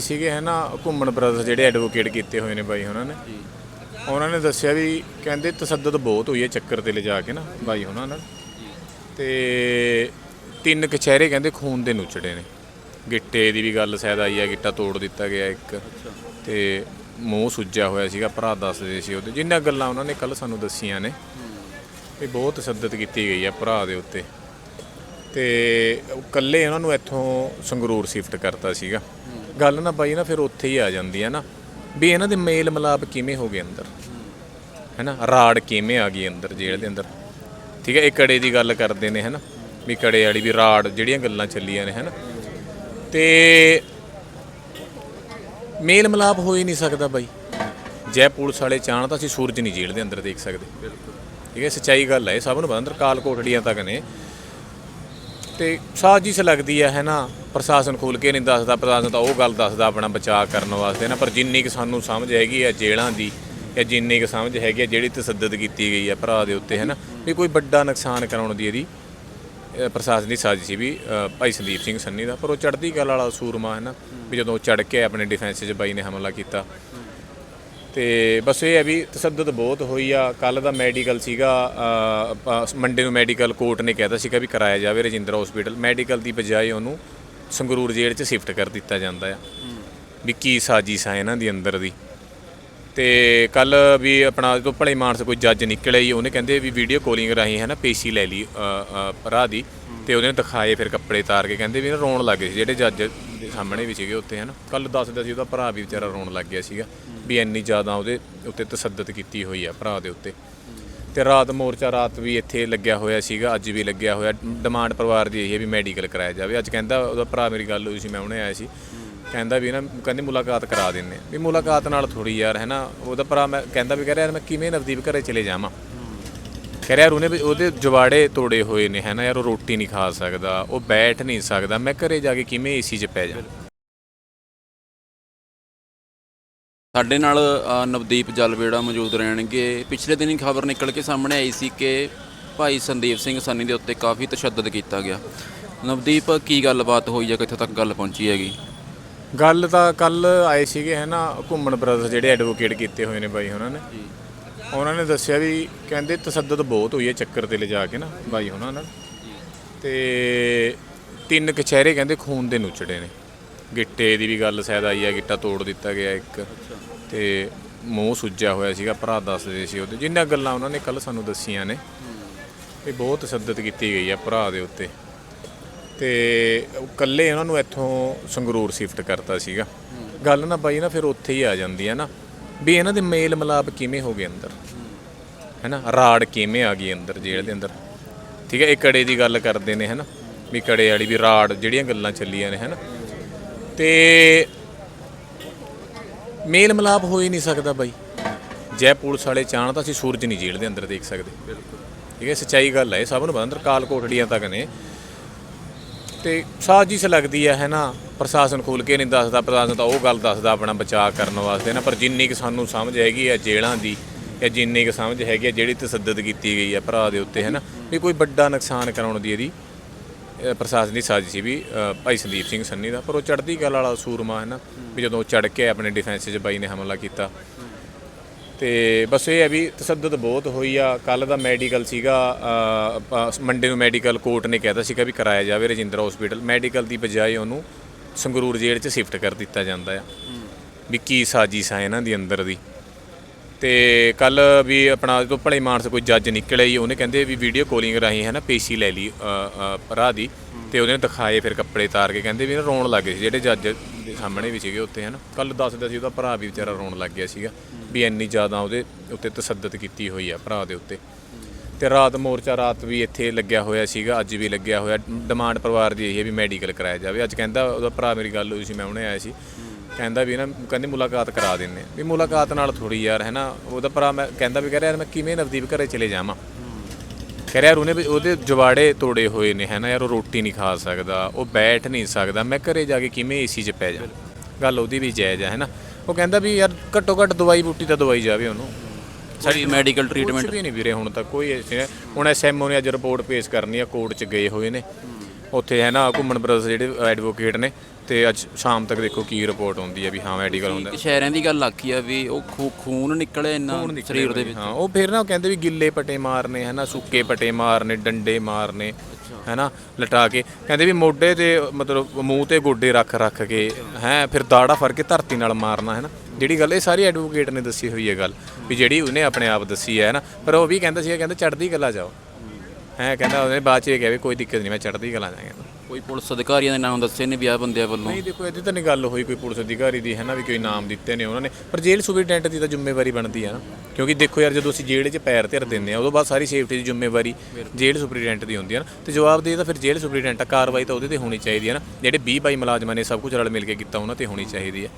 ਸੀਗੇ ਹੈ ਨਾ ਘੁੰਮਣ ਬ੍ਰਦਰਸ ਜਿਹੜੇ ਐਡਵੋਕੇਟ ਕੀਤੇ ਹੋਏ ਨੇ ਬਾਈ ਉਹਨਾਂ ਨੇ। ਉਹਨਾਂ ਨੇ ਦੱਸਿਆ ਵੀ ਕਹਿੰਦੇ ਤਸੱਦਦ ਬਹੁਤ ਹੋਈ ਹੈ ਚੱਕਰ ਤੇ ਲਿਜਾ ਕੇ ਨਾ ਬਾਈ ਉਹਨਾਂ ਨਾਲ। ਤੇ ਤਿੰਨ ਕਚਹਿਰੇ ਕਹਿੰਦੇ ਖੂਨ ਦੇ ਨੁਚੜੇ ਨੇ। ਗਿੱਟੇ ਦੀ ਵੀ ਗੱਲ ਸ਼ਾਇਦ ਆਈ ਹੈ ਗਿੱਟਾ ਤੋੜ ਦਿੱਤਾ ਗਿਆ ਇੱਕ। ਤੇ ਮੂੰਹ ਸੁੱਜਿਆ ਹੋਇਆ ਸੀਗਾ ਭਰਾ ਦੱਸਦੇ ਸੀ ਉਹਦੇ। ਜਿੰਨਾਂ ਗੱਲਾਂ ਉਹਨਾਂ ਨੇ ਕੱਲ ਸਾਨੂੰ ਦੱਸੀਆਂ ਨੇ ਵੀ ਬਹੁਤ ਤਸੱਦਦ ਕੀਤੀ ਗਈ ਹੈ ਭਰਾ ਦੇ ਉੱਤੇ। ਤੇ ਇਕੱਲੇ ਉਹਨਾਂ ਨੂੰ ਇੱਥੋਂ ਸੰਗਰੂਰ ਸ਼ਿਫਟ ਕਰਤਾ ਸੀਗਾ। ਗੱਲ ਨਾ ਬਾਈ ਨਾ ਫਿਰ ਉੱਥੇ ਹੀ ਆ ਜਾਂਦੀ ਹੈ ਨਾ ਵੀ ਇਹਨਾਂ ਦੇ ਮੇਲ ਮਲਾਪ ਕਿਵੇਂ ਹੋ ਗਏ ਅੰਦਰ? ਹੈਨਾ ਰਾੜ ਕਿਵੇਂ ਆ ਗਈ ਅੰਦਰ ਜੇਲ੍ਹ ਦੇ ਅੰਦਰ? ਠੀਕ ਹੈ ਇਹ ਕੜੇ ਦੀ ਗੱਲ ਕਰਦੇ ਨੇ ਹੈਨਾ ਵੀ ਕੜੇ ਵਾਲੀ ਵੀ ਰਾੜ ਜਿਹੜੀਆਂ ਗੱਲਾਂ ਚੱਲੀਆਂ ਨੇ ਹੈਨਾ। ਤੇ ਮੇਲ ਮਲਾਪ ਹੋ ਹੀ ਨਹੀਂ ਸਕਦਾ ਬਾਈ। ਜੈ ਪੁਲਿਸ ਵਾਲੇ ਚਾਹਣ ਤਾਂ ਅਸੀਂ ਸੂਰਜ ਨਹੀਂ ਜੇਲ੍ਹ ਦੇ ਅੰਦਰ ਦੇਖ ਸਕਦੇ। ਠੀਕ ਹੈ ਸੱਚਾਈ ਗੱਲ ਹੈ ਸਭ ਨੂੰ ਪਤਾ ਅੰਦਰ ਕਾਲ ਕੋਠੜੀਆਂ ਤੱਕ ਨੇ। ਤੇ ਸਾਜ਼ਿਸ਼ ਲੱਗਦੀ ਹੈ ਹੈ ਨਾ, ਪ੍ਰਸ਼ਾਸਨ ਖੋਲ ਕੇ ਨਹੀਂ ਦੱਸਦਾ, ਪ੍ਰਸ਼ਾਸਨ ਤਾਂ ਉਹ ਗੱਲ ਦੱਸਦਾ ਆਪਣਾ ਬਚਾਅ ਕਰਨ ਵਾਸਤੇ ਨਾ, ਪਰ ਜਿੰਨੀ ਕਿ ਸਾਨੂੰ ਸਮਝ ਹੈਗੀ ਹੈ ਜੇਲ੍ਹਾਂ ਦੀ, ਜਾਂ ਜਿੰਨੀ ਕਿ ਸਮਝ ਹੈਗੀ ਹੈ ਜਿਹੜੀ ਤਸੱਦਦ ਕੀਤੀ ਗਈ ਹੈ ਭਰਾ ਦੇ ਉੱਤੇ, ਹੈ ਨਾ, ਵੀ ਕੋਈ ਵੱਡਾ ਨੁਕਸਾਨ ਕਰਾਉਣ ਦੀ ਇਹਦੀ ਪ੍ਰਸ਼ਾਸਨ ਦੀ ਸਾਜ਼ਿਸ਼ ਸੀ ਵੀ ਭਾਈ ਸੰਦੀਪ ਸਿੰਘ ਸੰਨੀ ਦਾ, ਪਰ ਉਹ ਚੜ੍ਹਦੀ ਕਲਾ ਵਾਲਾ ਸੂਰਮਾ, ਹੈ ਨਾ, ਵੀ ਜਦੋਂ ਚੜ ਕੇ ਆਪਣੇ ਡਿਫੈਂਸ 'ਚ ਬਾਈ ਨੇ ਹਮਲਾ ਕੀਤਾ ਤੇ ਬਸ ਇਹ ਹੈ ਵੀ ਤਸੱਦਦ ਬਹੁਤ ਹੋਈ ਆ। ਕੱਲ ਦਾ ਮੈਡੀਕਲ ਸੀਗਾ ਮੰਡੇ ਨੂੰ ਮੈਡੀਕਲ ਕੋਰਟ ਨੇ ਕਹਿਤਾ ਸੀਗਾ ਵੀ ਕਰਾਇਆ ਜਾਵੇ ਰਜਿੰਦਰਾ ਹਸਪੀਟਲ ਮੈਡੀਕਲ ਦੀ ਬਜਾਏ ਉਹਨੂੰ ਸੰਗਰੂਰ ਜੇਲ੍ਹ 'ਚ ਸ਼ਿਫਟ ਕਰ ਦਿੱਤਾ ਜਾਂਦਾ ਆ। ਵੀ ਕੀ ਸਾਜ਼ਿਸ਼ ਆ ਇਹਨਾਂ ਦੀ ਅੰਦਰ ਦੀ। ਤੇ ਕੱਲ ਵੀ ਆਪਣਾ ਜਦੋਂ ਭਲੇ ਮਾਨਸ ਕੋਈ ਜੱਜ ਨਿਕਲੇ ਹੀ ਉਹਨੇ ਕਹਿੰਦੇ ਵੀ ਵੀਡੀਓ ਕਾਲਿੰਗ ਰਾਹੀਂ ਹੈ ਨਾ, ਪੇਸ਼ੀ ਲੈ ਲਈ ਭਰਾ ਦੀ। ਤੇ ਉਹਨੇ ਦਿਖਾਏ ਫਿਰ ਕੱਪੜੇ ਤਾਰ ਕੇ, ਕਹਿੰਦੇ ਵੀ ਰੋਣ ਲੱਗ ਗਏ ਸੀ, ਜਿਹੜੇ ਜੱਜ ਦੇ ਸਾਹਮਣੇ ਵੀ ਸੀਗੇ ਉੱਥੇ ਹਨ ਕੱਲ ਦੱਸਦਾ ਸੀ ਉਹਦਾ ਭਰਾ ਵੀ ਵਿਚਾਰਾ ਰੋਣ ਲੱਗ ਗਿਆ ਸੀਗਾ। ਵੀ ਇੰਨੀ ਜ਼ਿਆਦਾ ਉਹਦੇ ਉੱਤੇ ਤਸੱਦਦ ਕੀਤੀ ਹੋਈ ਆ ਭਰਾ ਦੇ ਉੱਤੇ। ਤੇ ਰਾਤ ਮੋਰਚਾ ਰਾਤ ਵੀ ਇੱਥੇ ਲੱਗਿਆ ਹੋਇਆ ਸੀਗਾ, ਅੱਜ ਵੀ ਲੱਗਿਆ ਹੋਇਆ। ਡਿਮਾਂਡ ਪਰਿਵਾਰ ਦੀ ਇਹੀ ਹੈ ਵੀ ਮੈਡੀਕਲ ਕਰਾਇਆ ਜਾਵੇ। ਅੱਜ ਕਹਿੰਦਾ ਉਹਦਾ ਭਰਾ ਮੇਰੀ ਗੱਲ ਹੋਈ ਸੀ, ਮੈਂ ਉਹਨੇ ਆਇਆ ਸੀ। ਕਹਿੰਦਾ ਵੀ ਨਾ, ਕਹਿੰਦੇ ਮੁਲਾਕਾਤ ਕਰਾ ਦਿੰਨੇ ਵੀ ਮੁਲਾਕਾਤ ਨਾਲ ਥੋੜੀ ਯਾਰ, ਹੈ ਨਾ, ਉਹਦਾ ਭਰਾ ਮੈਂ ਕਹਿੰਦਾ ਵੀ, ਕਹਿ ਰਿਹਾ ਯਾਰ ਮੈਂ ਕਿਵੇਂ ਨਵਦੀਪ ਘਰੇ ਚਲੇ ਜਾਵਾਂ? ਕਹਿ ਰਿਹਾ ਯਾਰ ਉਹਨੇ ਵੀ ਉਹਦੇ ਜਵਾੜੇ ਤੋੜੇ ਹੋਏ ਨੇ, ਹੈ ਨਾ, ਯਾਰ ਉਹ ਰੋਟੀ ਨਹੀਂ ਖਾ ਸਕਦਾ, ਉਹ ਬੈਠ ਨਹੀਂ ਸਕਦਾ। ਮੈਂ ਘਰੇ ਜਾ ਕੇ ਕਿਵੇਂ ਏਸੀ 'ਚ ਪੈ ਜਾ? ਸਾਡੇ ਨਾਲ ਅ, ਨਵਦੀਪ ਜਲਵੇੜਾ ਮੌਜੂਦ ਰਹਿਣਗੇ। ਪਿਛਲੇ ਦਿਨੀ ਖਬਰ ਨਿਕਲ ਕੇ ਸਾਹਮਣੇ ਆਈ ਸੀ ਕਿ ਭਾਈ ਸੰਦੀਪ ਸਿੰਘ ਸੰਨੀ ਦੇ ਉੱਤੇ ਕਾਫੀ ਤਸ਼ੱਦਦ ਕੀਤਾ ਗਿਆ। ਨਵਦੀਪ ਕੀ ਗੱਲਬਾਤ ਹੋਈ ਹੈ ਕਿੱਥੇ ਤੱਕ ਗੱਲ ਪਹੁੰਚੀ ਹੈਗੀ? ਗੱਲ ਤਾਂ ਕੱਲ ਆਏ ਸੀਗੇ ਹੈ ਨਾ ਘੁੰਮਣ ਬ੍ਰਦਰਸ ਜਿਹੜੇ ਐਡਵੋਕੇਟ ਕੀਤੇ ਹੋਏ ਨੇ ਬਾਈ ਉਹਨਾਂ ਨੇ। ਉਹਨਾਂ ਨੇ ਦੱਸਿਆ ਵੀ ਕਹਿੰਦੇ ਤਸੱਦਦ ਬਹੁਤ ਹੋਈ ਹੈ ਚੱਕਰ ਤੇ ਲਿਜਾ ਕੇ ਨਾ ਬਾਈ ਉਹਨਾਂ ਨਾਲ। ਤੇ ਤਿੰਨ ਕਚਹਿਰੇ ਕਹਿੰਦੇ ਖੂਨ ਦੇ ਨੁਚੜੇ ਨੇ। ਗਿੱਟੇ ਦੀ ਵੀ ਗੱਲ ਸ਼ਾਇਦ ਆਈ ਹੈ ਗਿੱਟਾ ਤੋੜ ਦਿੱਤਾ ਗਿਆ ਇੱਕ। ਤੇ ਮੂੰਹ ਸੁੱਜਿਆ ਹੋਇਆ ਸੀਗਾ ਭਰਾ ਦੱਸਦੇ ਸੀ ਉਹਦੇ। ਜਿੰਨਾਂ ਗੱਲਾਂ ਉਹਨਾਂ ਨੇ ਕੱਲ ਸਾਨੂੰ ਦੱਸੀਆਂ ਨੇ ਵੀ ਬਹੁਤ ਤਸੱਦਦ ਕੀਤੀ ਗਈ ਹੈ ਭਰਾ ਦੇ ਉੱਤੇ। ਤੇ ਇਕੱਲੇ ਉਹਨਾਂ ਨੂੰ ਇੱਥੋਂ ਸੰਗਰੂਰ ਸ਼ਿਫਟ ਕਰਤਾ ਸੀਗਾ। ਗੱਲ ਨਾ ਬਾਈ ਨਾ ਫਿਰ ਉੱਥੇ ਹੀ ਆ ਜਾਂਦੀ ਹੈ ਨਾ। ਵੀ ਇਹਨਾਂ ਦੇ ਮੇਲ ਮਲਾਪ ਕਿਵੇਂ ਹੋ ਗਏ ਅੰਦਰ? ਹੈਨਾ ਰਾੜ ਕਿਵੇਂ ਆ ਗਈ ਅੰਦਰ ਜੇਲ੍ਹ ਦੇ ਅੰਦਰ? ਠੀਕ ਹੈ ਇਹ ਕੜੇ ਦੀ ਗੱਲ ਕਰਦੇ ਨੇ ਹੈਨਾ। ਵੀ ਕੜੇ ਵਾਲੀ ਵੀ ਰਾੜ ਜਿਹੜੀਆਂ ਗੱਲਾਂ ਚੱਲੀਆਂ ਨੇ ਹੈਨਾ। ਤੇ ਮੇਲ ਮਲਾਪ ਹੋ ਹੀ ਨਹੀਂ ਸਕਦਾ ਬਾਈ। ਜੈ ਪੁਲਿਸ ਵਾਲੇ ਚਾਹਣ ਤਾਂ ਅਸੀਂ ਸੂਰਜ ਨਹੀਂ ਜੇਲ੍ਹ ਦੇ ਅੰਦਰ ਦੇਖ ਸਕਦੇ। ਬਿਲਕੁਲ ਠੀਕ ਹੈ, ਸੱਚਾਈ ਗੱਲ ਹੈ ਇਹ ਸਭ ਨੂੰ ਪਤਾ, ਅੰਦਰ ਕਾਲ ਕੋਠੜੀਆਂ ਤੱਕ ਨੇ। ਤੇ ਸਾਜ਼ਿਸ਼ ਲੱਗਦੀ ਹੈ ਹੈ ਨਾ, ਪ੍ਰਸ਼ਾਸਨ ਖੋਲ ਕੇ ਨਹੀਂ ਦੱਸਦਾ, ਪ੍ਰਸ਼ਾਸਨ ਤਾਂ ਉਹ ਗੱਲ ਦੱਸਦਾ ਆਪਣਾ ਬਚਾਅ ਕਰਨ ਵਾਸਤੇ ਨਾ, ਪਰ ਜਿੰਨੀ ਕਿ ਸਾਨੂੰ ਸਮਝ ਹੈਗੀ ਹੈ ਜੇਲ੍ਹਾਂ ਦੀ, ਜਾਂ ਜਿੰਨੀ ਕਿ ਸਮਝ ਹੈਗੀ ਹੈ ਜਿਹੜੀ ਤਸੱਦਦ ਕੀਤੀ ਗਈ ਹੈ ਭਰਾ ਦੇ ਉੱਤੇ, ਹੈ ਨਾ, ਵੀ ਕੋਈ ਵੱਡਾ ਨੁਕਸਾਨ ਕਰਾਉਣ ਦੀ ਇਹਦੀ ਪ੍ਰਸ਼ਾਸਨ ਦੀ ਸਾਜ਼ਿਸ਼ ਸੀ ਵੀ ਭਾਈ ਸੰਦੀਪ ਸਿੰਘ ਸੰਨੀ ਦਾ, ਪਰ ਉਹ ਚੜ੍ਹਦੀ ਕਲਾ ਵਾਲਾ ਸੂਰਮਾ ਹੈ ਨਾ, ਵੀ ਜਦੋਂ ਚੜ ਕੇ ਆਪਣੇ ਡਿਫੈਂਸ 'ਚ ਬਾਈ ਨੇ ਹਮਲਾ ਕੀਤਾ। ਤੇ ਬਸ ਇਹ ਹੈ ਵੀ ਤਸੱਦਦ ਬਹੁਤ ਹੋਈ ਆ। ਕੱਲ ਦਾ ਮੈਡੀਕਲ ਸੀਗਾ ਮੰਡੇ ਨੂੰ ਮੈਡੀਕਲ ਕੋਰਟ ਨੇ ਕਹਿਤਾ ਸੀਗਾ ਵੀ ਕਰਾਇਆ ਜਾਵੇ ਰਜਿੰਦਰਾ ਹਸਪੀਟਲ ਮੈਡੀਕਲ ਦੀ ਬਜਾਏ ਉਹਨੂੰ ਸੰਗਰੂਰ ਜੇਲ੍ਹ 'ਚ ਸ਼ਿਫਟ ਕਰ ਦਿੱਤਾ ਜਾਂਦਾ ਆ। ਵੀ ਕੀ ਸਾਜ਼ਿਸ਼ ਆ ਇਹਨਾਂ ਦੀ ਅੰਦਰ ਦੀ। ਤੇ ਕੱਲ ਵੀ ਆਪਣਾ ਜਦੋਂ ਭਲੇ ਮਾਨਸ ਕੋਈ ਜੱਜ ਨਿਕਲਿਆ ਹੀ ਉਹਨੇ ਕਹਿੰਦੇ ਵੀ ਵੀਡੀਓ ਕਾਲਿੰਗ ਰਾਹੀਂ ਹੈ ਨਾ ਪੇਸ਼ੀ ਲੈ ਲਈ ਭਰਾ ਦੀ, ਤੇ ਉਹਨੇ ਦਿਖਾਏ ਫਿਰ ਕੱਪੜੇ ਤਾਰ ਕੇ, ਕਹਿੰਦੇ ਵੀ ਨਾ ਰੋਣ ਲੱਗ ਗਏ ਸੀ, ਜਿਹੜੇ ਜੱਜ ਦੇ ਸਾਹਮਣੇ ਵੀ ਸੀਗੇ ਉੱਥੇ ਹਨ ਕੱਲ ਦੱਸਦਾ ਸੀ ਉਹਦਾ ਭਰਾ ਵੀ ਵਿਚਾਰਾ ਰੋਣ ਲੱਗ ਗਿਆ ਸੀਗਾ, ਵੀ ਇੰਨੀ ਜ਼ਿਆਦਾ ਉਹਦੇ ਉੱਤੇ ਤਸੱਦਦ ਕੀਤੀ ਹੋਈ ਆ ਭਰਾ ਦੇ ਉੱਤੇ। ਤੇ ਰਾਤ ਮੋਰਚਾ ਰਾਤ ਵੀ ਇੱਥੇ ਲੱਗਿਆ ਹੋਇਆ ਸੀਗਾ, ਅੱਜ ਵੀ ਲੱਗਿਆ ਹੋਇਆ, ਡਿਮਾਂਡ ਪਰਿਵਾਰ ਦੀ ਇਹੀ ਹੈ ਵੀ ਮੈਡੀਕਲ ਕਰਾਇਆ ਜਾਵੇ। ਅੱਜ ਕਹਿੰਦਾ ਉਹਦਾ ਭਰਾ ਮੇਰੀ ਗੱਲ ਹੋਈ ਸੀ, ਮੈਂ ਉਹਨੇ ਆਇਆ ਸੀ। ਕਹਿੰਦਾ ਵੀ ਨਾ ਕਹਿੰਦੇ ਮੁਲਾਕਾਤ ਕਰਾ ਦਿੰਨੇ। ਵੀ ਮੁਲਾਕਾਤ ਨਾਲ ਥੋੜੀ ਯਾਰ ਹੈ ਨਾ ਉਹਦਾ ਭਰਾ ਮੈਂ ਕਹਿੰਦਾ ਵੀ ਕਹਿ ਰਿਹਾ ਯਾਰ ਮੈਂ ਕਿਵੇਂ ਨਵਦੀਪ ਘਰੇ ਚਲੇ ਜਾਵਾਂ? ਕਹਿ ਰਿਹਾ ਯਾਰ ਉਹਨੇ ਉਹਦੇ ਜਵਾੜੇ ਤੋੜੇ ਹੋਏ ਨੇ ਹੈ ਨਾ ਯਾਰ ਉਹ ਰੋਟੀ ਨਹੀਂ ਖਾ ਸਕਦਾ ਉਹ ਬੈਠ ਨਹੀਂ ਸਕਦਾ। ਮੈਂ ਘਰੇ ਜਾ ਕੇ ਕਿਵੇਂ ਏਸੀ 'ਚ ਪੈ ਜਾ? ਗੱਲ ਉਹਦੀ ਵੀ ਜਾਇਜ਼ ਹੈ ਨਾ ਉਹ ਕਹਿੰਦਾ ਵੀ ਯਾਰ ਘੱਟੋ ਘੱਟ ਦਵਾਈ ਬੂਟੀ ਤਾਂ ਦਵਾਈ ਜਾਵੇ ਉਹਨੂੰ। ਸਾਡੀ ਮੈਡੀਕਲ ਟ੍ਰੀਟਮੈਂਟ ਵੀ ਨਹੀਂ ਵੀਰੇ ਹੁਣ ਤੱਕ ਕੋਈ ਐਸੇ ਹੁਣ ਐਸਐਮਓ ਨੇ ਅੱਜ ਰਿਪੋਰਟ ਪੇਸ਼ ਕਰਨੀ ਆ ਕੋਰਟ 'ਚ ਗਏ ਹੋਏ ਨੇ। ਉੱਥੇ ਹੈ ਨਾ ਘੁੰਮਣ ਬ੍ਰਦਰਸ ਜਿਹੜੇ ਐਡਵੋਕੇਟ ਨੇ ਤੇ ਅੱਜ ਸ਼ਾਮ ਤੱਕ ਦੇਖੋ ਕੀ ਰਿਪੋਰਟ ਆਉਂਦੀ ਹੈ ਵੀ ਹਾਂ ਮੈਡੀਕਲ ਹੁੰਦਾ। ਸ਼ਹਿਰਾਂ ਦੀ ਗੱਲ ਆਖੀ ਆ ਵੀ ਉਹ ਖੂ- ਖੂਨ ਨਿਕਲੇ ਇੰਨਾ ਸਰੀਰ ਦੇ ਵਿੱਚ। ਹਾਂ ਉਹ ਫਿਰ ਨਾ ਉਹ ਕਹਿੰਦੇ ਵੀ ਗਿੱਲੇ ਪਟੇ ਮਾਰਨੇ ਹੈ ਨਾ ਸੁੱਕੇ ਪਟੇ ਮਾਰਨੇ ਡੰਡੇ ਮਾਰਨੇ ਹੈ ਨਾ ਲਟਾ ਕੇ। ਕਹਿੰਦੇ ਵੀ ਮੋਢੇ ਤੇ ਮਤਲਬ ਮੂੰਹ ਤੇ ਗੋਡੇ ਰੱਖ ਰੱਖ ਕੇ ਹੈ ਫਿਰ ਦਾੜਾ ਫੜ ਕੇ ਧਰਤੀ ਨਾਲ ਮਾਰਨਾ ਹੈ ਨਾ। ਜਿਹੜੀ ਗੱਲ ਇਹ ਸਾਰੀ ਐਡਵੋਕੇਟ ਨੇ ਦੱਸੀ ਹੋਈ ਹੈ ਗੱਲ ਵੀ ਜਿਹੜੀ ਉਹਨੇ ਆਪਣੇ ਆਪ ਦੱਸੀ ਹੈ ਨਾ। ਪਰ ਉਹ ਵੀ ਕਹਿੰਦਾ ਸੀ ਕਹਿੰਦਾ ਚੜ੍ਹਦੀ ਕਲਾ ਜਾਓ। ਹੈ ਕਹਿੰਦਾ ਉਹਨੇ ਬਾਅਦ ਚ ਇਹ ਕਿਹਾ ਵੀ ਕੋਈ ਦਿੱਕਤ ਨਹੀਂ ਮੈਂ ਚੜ੍ਹਦੀ ਕਲਾ ਜਾਵਾਂਗਾ ਕੋਈ ਪੁਲਿਸ ਅਧਿਕਾਰੀਆਂ ਦੇ ਨਾਮ ਦੱਸੇ ਨੇ ਵਿਆਹ ਬੰਦਿਆਂ ਵੱਲੋਂ? ਨਹੀਂ ਦੇਖੋ ਇਹਦੀ ਤਾਂ ਨਹੀਂ ਗੱਲ ਹੋਈ ਕੋਈ ਪੁਲਿਸ ਅਧਿਕਾਰੀ ਦੀ ਹੈ ਨਾ ਵੀ ਕੋਈ ਨਾਮ ਦਿੱਤੇ ਨੇ ਉਹਨਾਂ ਨੇ। ਪਰ ਜੇਲ੍ਹ ਸੁਪਰਡੈਂਟ ਦੀ ਤਾਂ ਜ਼ਿੰਮੇਵਾਰੀ ਬਣਦੀ ਹੈ ਨਾ। ਕਿਉਂਕਿ ਦੇਖੋ ਯਾਰ ਜਦੋਂ ਅਸੀਂ ਜੇਲ੍ਹ 'ਚ ਪੈਰ ਧਰ ਦਿੰਦੇ ਆ ਉਦੋਂ ਬਾਅਦ ਸਾਰੀ ਸੇਫਟੀ ਦੀ ਜ਼ਿੰਮੇਵਾਰੀ ਜੇਲ੍ਹ ਸੁਪਰਡੈਂਟ ਦੀ ਹੁੰਦੀ ਹੈ ਨਾ। ਤੇ ਜਵਾਬ ਦੇ ਤਾਂ ਫਿਰ ਜੇਲ੍ਹ ਸੁਪਰਡੈਂਟ ਆ ਕਾਰਵਾਈ ਤਾਂ ਉਹਦੇ ਤੇ ਹੋਣੀ ਚਾਹੀਦੀ ਹੈ ਨਾ। ਜਿਹੜੇ 20 22 ਮੁਲਾਜ਼ਮਾਂ ਨੇ ਸਭ ਕੁਝ ਰਲ ਮਿਲ ਕੇ ਕੀਤਾ ਉਹਨਾਂ ਤੇ ਹੋਣੀ ਚਾਹੀਦੀ ਹੈ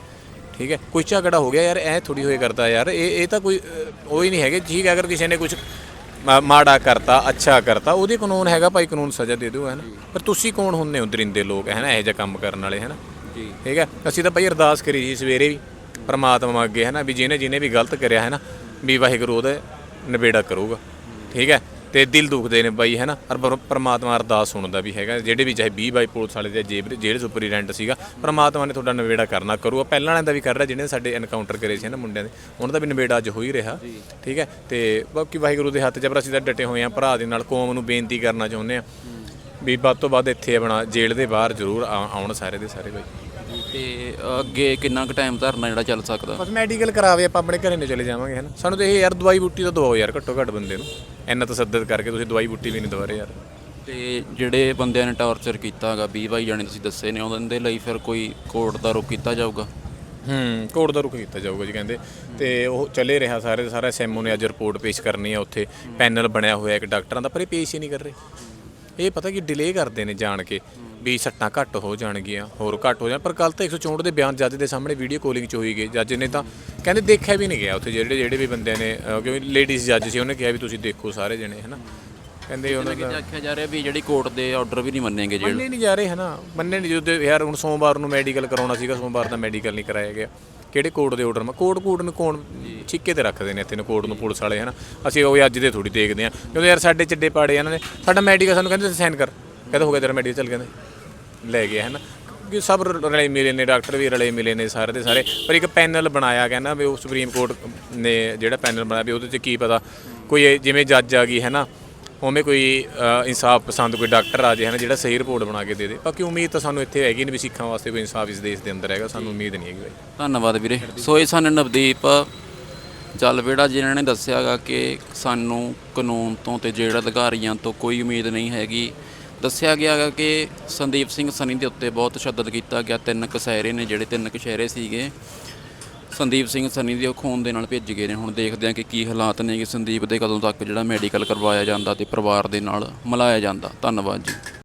ਠੀਕ ਹੈ ਕੋਈ ਝਗੜਾ ਹੋ ਗਿਆ ਯਾਰ ਐ ਥੋੜੀ ਹੋਏ ਕਰਦਾ ਯਾਰ। ਇਹ ਇਹ ਤਾਂ ਕੋਈ ਉਹ ਹੀ ਨਹੀਂ ਹੈਗੇ। ਠੀਕ ਹੈ ਅਗਰ ਕਿਸੇ ਨੇ ਕੁਝ ਮਾੜਾ ਕਰਤਾ ਅੱਛਾ ਕਰਤਾ ਉਹਦੇ ਕਾਨੂੰਨ ਹੈਗਾ ਭਾਈ ਕਾਨੂੰਨ ਸਜ਼ਾ ਦੇ ਦਿਓ ਹੈ ਨਾ ਪਰ ਤੁਸੀਂ ਕੌਣ ਹੁੰਦੇ ਹੋ ਦਰਿੰਦੇ ਲੋਕ ਹੈ ਨਾ ਇਹੋ ਜਿਹਾ ਕੰਮ ਕਰਨ ਵਾਲੇ ਹੈ ਨਾ ਜੀ। ਠੀਕ ਹੈ? ਅਸੀਂ ਤਾਂ ਭਾਈ ਅਰਦਾਸ ਕਰੀ ਸੀ ਸਵੇਰੇ ਵੀ ਪਰਮਾਤਮਾ ਅੱਗੇ ਹੈ ਨਾ ਵੀ ਜਿਹਨੇ ਜਿਹਨੇ ਵੀ ਗਲਤ ਕਰਿਆ ਹੈ ਨਾ ਵੀ ਵਾਹਿਗੁਰੂ ਉਹਦਾ ਨਿਬੇੜਾ ਕਰੂਗਾ। ਠੀਕ ਹੈ? ਤੇ ਦਿਲ ਦੁਖਦੇ ਨੇ ਬਾਈ ਹੈ ਨਾ? ਪਰ ਪਰ- ਪਰਮਾਤਮਾ ਅਰਦਾਸ ਸੁਣਦਾ ਵੀ ਹੈਗਾ ਜਿਹੜੇ ਵੀ ਚਾਹੇ 20 ਬਾਈ ਪੁਲਿਸ ਵਾਲੇ ਦੇ ਜੇਬ ਜਿਹੜੇ ਸੁਪਰੀਡੈਂਟ ਸੀਗਾ ਪਰਮਾਤਮਾ ਨੇ ਤੁਹਾਡਾ ਨਿਬੇੜਾ ਕਰਨਾ ਕਰੂਗਾ ਪਹਿਲਾਂ ਵਾਲਿਆਂ ਦਾ ਵੀ ਕਰ ਰਿਹਾ ਜਿਹਨੇ ਸਾਡੇ ਐਨਕਾਊਂਟਰ ਕਰੇ ਸੀ ਨਾ ਮੁੰਡਿਆਂ ਦੇ। ਉਹਨਾਂ ਦਾ ਵੀ ਨਿਬੇੜਾ ਅੱਜ ਹੋ ਹੀ ਰਿਹਾ ਠੀਕ ਹੈ? ਤੇ ਬਾਕੀ ਵਾਹਿਗੁਰੂ ਦੇ ਹੱਥ 'ਚ ਆ, ਪਰ ਅਸੀਂ ਤਾਂ ਡਟੇ ਹੋਏ ਆ ਭਰਾ ਦੇ ਨਾਲ ਕੌਮ ਨੂੰ ਬੇਨਤੀ ਕਰਨਾ ਚਾਹੁੰਦੇ ਆ ਵੀ ਵੱਧ ਤੋਂ ਵੱਧ ਇੱਥੇ ਆਪਣਾ ਜੇਲ੍ਹ ਦੇ ਬਾਹਰ ਜ਼ਰੂਰ ਆ- ਆਉਣ ਸਾਰੇ ਦੇ ਸਾਰੇ ਬਾਈ। ਤੇ ਅੱਗੇ ਕਿੰਨਾ ਕੁ ਟਾਈਮ ਧਰਨਾ ਜਿਹੜਾ ਚੱਲ ਸਕਦਾ? ਬਸ ਮੈਡੀਕਲ ਕਰਾਵੇ ਆਪਾਂ ਆਪਣੇ ਘਰੇ ਨੂੰ ਚਲੇ ਜਾਵਾਂਗੇ ਹਨਾ ਸਾਨੂੰ ਤੇ ਇਹ ਯਾਰ ਦਵਾਈ ਬੂਟੀ ਤਾਂ ਦਵਾਓ ਯਾਰ ਘੱਟੋ ਘੱਟ ਬੰਦੇ ਨੂੰ। ਇੰਨਾ ਤਸੱਦਦ ਕਰਕੇ ਤੁਸੀਂ ਦਵਾਈ ਬੂਟੀ ਵੀ ਨਹੀਂ ਦਵਾ ਰਹੇ ਯਾਰ। ਤੇ ਜਿਹੜੇ ਬੰਦਿਆਂ ਨੇ ਟਾਰਚਰ ਕੀਤਾ ਹੈਗਾ 20 22 ਜਾਣੇ ਤੁਸੀਂ ਦੱਸੇ ਨੇ ਉਹਨਾਂ ਦੇ ਲਈ ਫਿਰ ਕੋਈ ਕੋਰਟ ਦਾ ਰੁਕ ਕੀਤਾ ਜਾਊਗਾ? ਹੂੰ ਕੋਰਟ ਦਾ ਰੁਖ ਕੀਤਾ ਜਾਊਗਾ ਜੀ ਕਹਿੰਦੇ। ਤੇ ਉਹ ਚੱਲੇ ਰਿਹਾ ਸਾਰੇ ਸਾਰਾ ਐਸਐਮਓ ਨੇ ਅੱਜ ਰਿਪੋਰਟ ਪੇਸ਼ ਕਰਨੀ ਆ ਉੱਥੇ। ਪੈਨਲ ਬਣਿਆ ਹੋਇਆ ਇੱਕ ਡਾਕਟਰਾਂ ਦਾ ਪਰ ਇਹ ਪੇਸ਼ ਹੀ ਨਹੀਂ ਕਰ ਰਹੇ। ਇਹ ਪਤਾ ਕਿ ਡਿਲੇ ਕਰਦੇ ਨੇ ਜਾਣ ਕੇ। ਵੀ ਸੱਟਾਂ ਘੱਟ ਹੋ ਜਾਣਗੀਆਂ ਹੋਰ ਘੱਟ ਹੋ ਜਾਣ। ਪਰ ਕੱਲ ਤਾਂ 164 ਦੇ ਬਿਆਨ ਜੱਜ ਦੇ ਸਾਹਮਣੇ ਵੀਡੀਓ ਕਾਲਿੰਗ ਚ ਹੋਈ ਗਏ ਜੱਜ ਨੇ ਤਾਂ ਕਹਿੰਦੇ ਦੇਖਿਆ ਵੀ ਨਹੀਂ ਗਿਆ ਉੱਥੇ ਜਿਹੜੇ ਜਿਹੜੇ ਵੀ ਬੰਦਿਆਂ ਨੇ ਅਹ ਕਿਉਂਕਿ ਲੇਡੀਜ਼ ਜੱਜ ਸੀ ਉਹਨੇ ਕਿਹਾ ਵੀ ਤੁਸੀਂ ਦੇਖੋ ਸਾਰੇ ਜਣੇ ਹਨਾ। ਕਹਿੰਦੇ ਉਹਨਾਂ ਦਾ ਆਖਿਆ ਜਾ ਰਿਹਾ ਵੀ ਜਿਹੜੀ ਕੋਰਟ ਦੇ ਆਰਡਰ ਵੀ ਨਹੀਂ ਮੰਨੇਗੇ ਜਿਹੜੇ ਮੰਨੇ ਨਹੀਂ ਜਾ ਰਹੇ ਹਨਾ। ਮੰਨੇ ਨਹੀਂ ਜਦੋਂ ਯਾਰ ਹੁਣ ਸੋਮਵਾਰ ਨੂੰ ਮੈਡੀਕਲ ਕਰਾਉਣਾ ਸੀਗਾ ਸੋਮਵਾਰ ਦਾ ਮੈਡੀਕਲ ਨਹੀਂ ਕਰਾਇਆ ਗਿਆ। ਕਿਹੜੇ ਕੋਰਟ ਦੇ ਆਰਡਰ ਮੈਂ ਕੋਰਟ ਕੋਰਟ ਨੂੰ ਕੌਣ ਛਿੱਕੇ ਤੇ ਰੱਖਦੇ ਨੇ ਇੱਥੇ ਨੂੰ ਕੋਰਟ ਨੂੰ ਪੁਲਿਸ ਵਾਲੇ ਹਨਾ। ਅਸੀਂ ਉਹ ਅੱਜ ਦੇ ਥੋੜੀ ਦੇਖਦੇ ਆ ਕਿਉਂਕਿ ਯਾਰ ਸਾਡੇ ਚੱਡੇ ਪਾੜੇ ਇਹਨਾਂ ਨੇ ਸਾਡਾ ਮੈਡੀਕਲ ਸਾਨੂੰ ਕਹਿੰਦੇ ਸਾਈਨ ਕਰ। ਕਹਿੰਦਾ ਹੋ ਗਿਆ ਤੇਰਾ ਮੈਡੀਕਲ ਚੱਲ ਕਹਿੰਦੇ। ਲੈ ਗਏ ਹਨਾ। ਕਿ ਸਭ ਰ- ਰਲੇ ਮਿਲੇ ਨੇ, ਡਾਕਟਰ ਵੀ ਰਲੇ ਮਿਲੇ ਨੇ ਸਾਰੇ ਦੇ ਸਾਰੇ। ਪਰ ਇੱਕ ਪੈਨਲ ਬਣਾਇਆ ਗਿਆ ਨਾ ਵੀ ਉਹ ਸੁਪਰੀਮ ਕੋਰਟ ਨੇ ਜਿਹੜਾ ਪੈਨਲ ਬਣਾਇਆ ਵੀ ਉਹਦੇ 'ਚ ਕੀ ਪਤਾ ਕੋਈ ਜਿਵੇਂ ਜੱਜ ਆ ਗਈ, ਹੈ ਨਾ? ਉਵੇਂ ਕੋਈ ਇਨਸਾਫ ਪਸੰਦ ਕੋਈ ਡਾਕਟਰ ਆ ਜੇ, ਹੈ ਨਾ? ਜਿਹੜਾ ਸਹੀ ਰਿਪੋਰਟ ਬਣਾ ਕੇ ਦੇ ਦੇ। ਬਾਕੀ ਉਮੀਦ ਤਾਂ ਸਾਨੂੰ ਇੱਥੇ ਹੈਗੀ ਨਹੀਂ ਵੀ ਸਿੱਖਾਂ ਵਾਸਤੇ ਕੋਈ ਇਨਸਾਫ ਇਸ ਦੇਸ਼ ਦੇ ਅੰਦਰ ਹੈਗਾ। ਸਾਨੂੰ ਉਮੀਦ ਨਹੀਂ ਹੈਗੀ ਬਾਈ। ਧੰਨਵਾਦ ਵੀਰੇ। ਸੋ ਇਹ ਸਨ ਨਵਦੀਪ ਜਲਵੇੜਾ, ਜਿਨ੍ਹਾਂ ਨੇ ਦੱਸਿਆਗਾ ਕਿ ਸਾਨੂੰ ਕਾਨੂੰਨ ਤੋਂ ਤੇ ਜੇਲ੍ਹ ਅਧਿਕਾਰੀਆਂ ਤੋਂ ਕੋਈ ਉਮੀਦ ਨਹੀਂ ਹੈਗੀ। ਦੱਸਿਆ ਗਿਆ ਗਾ ਕਿ ਸੰਦੀਪ ਸਿੰਘ ਸਨੀ ਦੇ ਉੱਤੇ ਬਹੁਤ ਤਸ਼ੱਦਦ ਕੀਤਾ ਗਿਆ। ਤਿੰਨ ਕਸਹਿਰੇ ਨੇ, ਜਿਹੜੇ ਤਿੰਨ ਕਸ਼ਹਿਰੇ ਸੀਗੇ। ਸੰਦੀਪ ਸਿੰਘ ਸਨੀ ਦੇ ਉਹ ਖੂਨ ਦੇ ਨਾਲ ਭੇਜ ਗਏ ਨੇ। ਹੁਣ ਦੇਖਦੇ ਹਾਂ ਕਿ ਕੀ ਹਾਲਾਤ ਨੇ ਕਿ ਸੰਦੀਪ ਦੇ ਕਦੋਂ ਤੱਕ ਜਿਹੜਾ ਮੈਡੀਕਲ ਕਰਵਾਇਆ ਜਾਂਦਾ ਤੇ ਪਰਿਵਾਰ ਦੇ ਨਾਲ ਮਿਲਾਇਆ ਜਾਂਦਾ। ਧੰਨਵਾਦ ਜੀ।